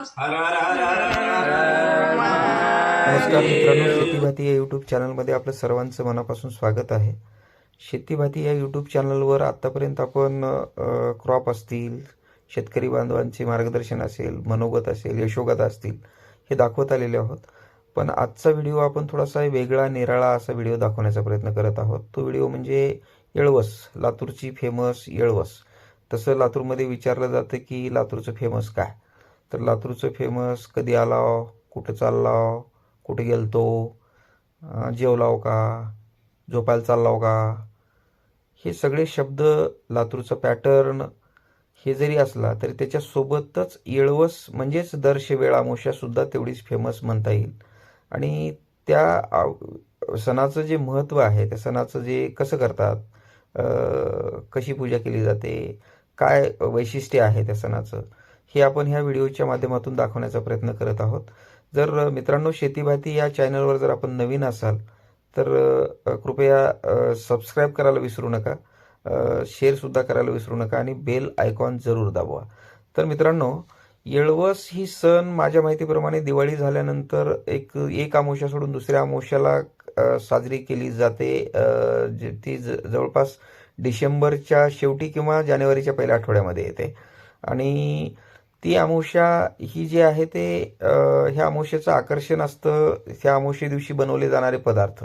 नमस्कार मित्रांनो शेतीभाती या यूट्यूब चॅनलमध्ये आपलं सर्वांचं मनापासून स्वागत आहे. शेतीभाती या यूट्यूब चॅनलवर आत्तापर्यंत आपण क्रॉप असतील शेतकरी बांधवांचे मार्गदर्शन असेल मनोगत असेल यशोगत असतील हे दाखवत आलेले आहोत. पण आजचा व्हिडिओ आपण थोडासा वेगळा निराळा असा व्हिडिओ दाखवण्याचा प्रयत्न करत आहोत. तो व्हिडिओ म्हणजे येळवस लातूरची फेमस येळवस. तसं लातूरमध्ये विचारलं जातं की लातूरचं फेमस काय? तर लातूरचं फेमस कधी आलाव? कुठं चाललाव? कुठे गेलतो? जेवलाव का? झोपायला चाललाव का? हे सगळे शब्द लातूरचं पॅटर्न हे जरी असला तरी त्याच्यासोबतच येळवस म्हणजेच दर्श वेळामोशा तेवढीच फेमस म्हणता येईल. आणि त्या सणाचं जे महत्त्व आहे त्या सणाचं जे कसं करतात? कशी पूजा केली जाते? काय वैशिष्ट्य आहे त्या सणाचं? हे आपण ह्या व्हिडिओच्या माध्यमातून दाखवण्याचा प्रयत्न करत आहोत. जर मित्रांनो शेतीभाती या चॅनलवर जर आपण नवीन असाल तर कृपया सबस्क्राईब करायला विसरू नका शेअरसुद्धा करायला विसरू नका आणि बेल आयकॉन जरूर दाबवा. तर मित्रांनो येळवस ही सण माझ्या माहितीप्रमाणे दिवाळी झाल्यानंतर एक एक आमोशा सोडून दुसऱ्या आमोशाला साजरी केली जाते. जे- ती ज- जवळपास डिसेंबरच्या शेवटी किंवा जानेवारीच्या पहिल्या आठवड्यामध्ये येते. आणि ती अमावस्या ही जी आहे ते ह्या अमावस्येचं आकर्षण असतं ह्या अमावस्ये दिवशी बनवले जाणारे पदार्थ.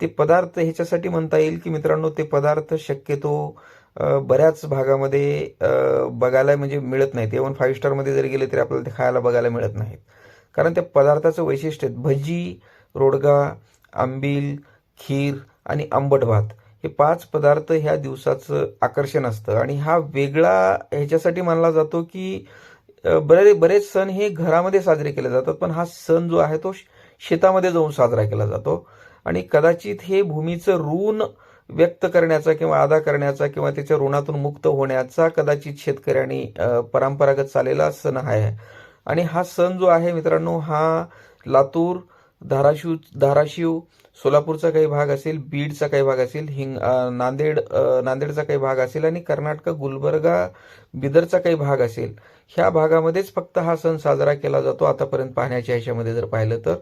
ते पदार्थ ह्याच्यासाठी म्हणता येईल की मित्रांनो ते पदार्थ शक्यतो बऱ्याच भागामध्ये बघायला म्हणजे मिळत नाहीत. एवन फाईव्ह स्टारमध्ये जरी गेले तरी आपल्याला ते खायला बघायला मिळत नाहीत. कारण त्या पदार्थाचं वैशिष्ट्य आहेत. भजी रोडगा आंबील खीर आणि आंबट भात हे पाच पदार्थ ह्या दिवसाचं आकर्षण असतं. आणि हा वेगळा ह्याच्यासाठी मानला जातो की बरे बरेच सण हे घरामध्ये साजरे केले जातात पण हा सण जो आहे तो श- शेतामध्ये जाऊन साजरा केला जातो. आणि कदाचित हे भूमीचं ऋण व्यक्त करण्याचा किंवा अदा करण्याचा किंवा त्याच्या ऋणातून मुक्त होण्याचा कदाचित शेतकऱ्यांनी परंपरागत चाललेला सण आहे. आणि हा सण जो आहे मित्रांनो हा लातूर धाराशिव धाराशिव सोलापूरचा काही भाग असेल बीडचा काही भाग असेल हिंग नांदेड नांदेडचा काही भाग असेल आणि कर्नाटक गुलबर्गा बिदरचा काही भाग असेल ह्या भागामध्येच फक्त हा सण साजरा केला जातो आतापर्यंत पाहण्याच्या ह्याच्यामध्ये जर पाहिलं तर.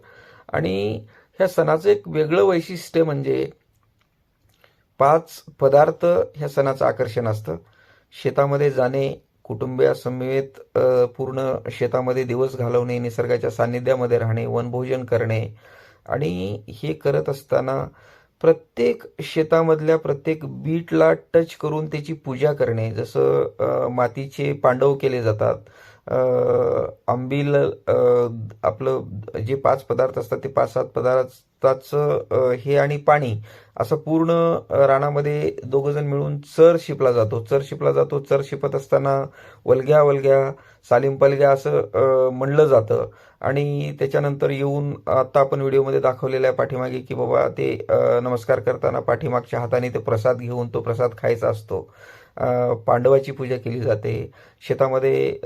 आणि ह्या सणाचं एक वेगळं वैशिष्ट्य म्हणजे पाच पदार्थ ह्या सणाचं आकर्षण असतं. शेतामध्ये जाणे कुटुंबियासमवेत पूर्ण शेतामध्ये दिवस घालवणे निसर्गाच्या सान्निध्यामध्ये राहणे वनभोजन करणे. आणि हे करत असताना प्रत्येक शेतामधल्या प्रत्येक बीटला टच करून त्याची पूजा करणे. जसं मातीचे पांडव केले जातात आंबील आपलं जे पाच पदार्थ असतात ते पाच सात पदार्थाचं हे आणि पाणी असं पूर्ण रानामध्ये दोघंजण मिळून चर शिपला जातो. चर शिपला जातो. चर शिपत असताना वलग्या वलग्या सालिम पलग्या असं म्हणलं जातं. आणि त्याच्यानंतर येऊन आता आपण व्हिडिओमध्ये दाखवलेल्या पाठीमागे की बाबा ते नमस्कार करताना पाठीमागच्या हाताने ते प्रसाद घेऊन तो प्रसाद खायचा असतो. पांडवाची पूजा केली जाते. शेतामध्ये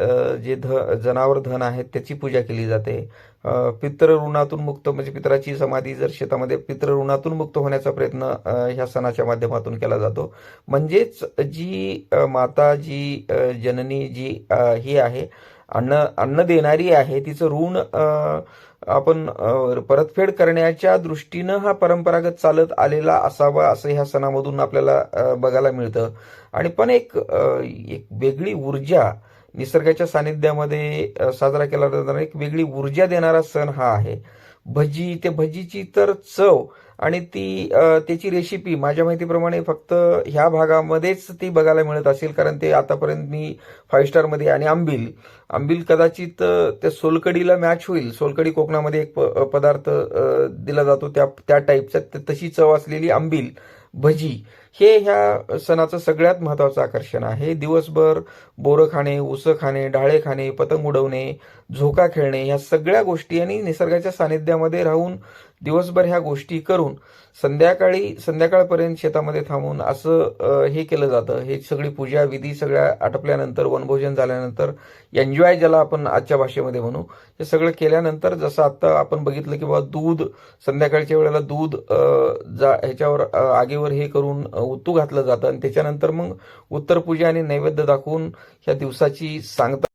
जे ध जनावर धन आहेत त्याची पूजा केली जाते. अ, पितृ ऋणातून मुक्त म्हणजे पितराची समाधी जर शेतामध्ये पितृ ऋणातून मुक्त होण्याचा प्रयत्न ह्या सणाच्या माध्यमातून केला जातो. म्हणजेच जी माता जी जननी जी ही आहे अन्न अन्न देणारी आहे तिचं ऋण आपण परतफेड करण्याच्या दृष्टीनं हा परंपरागत चालत आलेला असावा असं ह्या सणामधून आपल्याला बघायला मिळतं. आणि पण एक एक वेगळी ऊर्जा निसर्गाच्या सानिध्यामध्ये साजरा केला जाणारा एक वेगळी ऊर्जा देणारा सण हा आहे. भजी ते भजीची तर चव आणि ती त्याची रेसिपी माझ्या माहितीप्रमाणे फक्त ह्या भागामध्येच ती बघायला मिळत असेल कारण ते आतापर्यंत मी फाईव्ह स्टारमध्ये आणि आंबील आंबील कदाचित त्या सोलकडीला मॅच होईल. सोलकडी कोकणामध्ये एक प- पदार्थ दिला जातो त्या त्या टाईपचा तशी चव असलेली आंबील भजी. हे ह्या सणाचं सगळ्यात महत्वाचं आकर्षण आहे. दिवसभर बोरं खाणे उसं खाणे डाळे खाणे पतंग उडवणे झोका खेळणे ह्या सगळ्या गोष्टी आणि निसर्गाच्या सानिध्यामध्ये राहून दिवसभर ह्या गोष्टी करून संध्याकाळी संध्याकाळपर्यंत शेतामध्ये थांबून असं हे केलं जातं. हे सगळी पूजा विधी सगळ्या आटपल्यानंतर वनभोजन झाल्यानंतर एन्जॉय ज्याला आपण आजच्या भाषेमध्ये म्हणू हे सगळं केल्यानंतर जसं आत्ता आपण बघितलं की बाबा दूध संध्याकाळच्या वेळेला दूध जा ह्याच्यावर आगीवर हे करून ऊतू घातलं जातं. आणि त्याच्यानंतर मग उत्तर पूजा आणि नैवेद्य दाखवून ह्या दिवसाची सांगता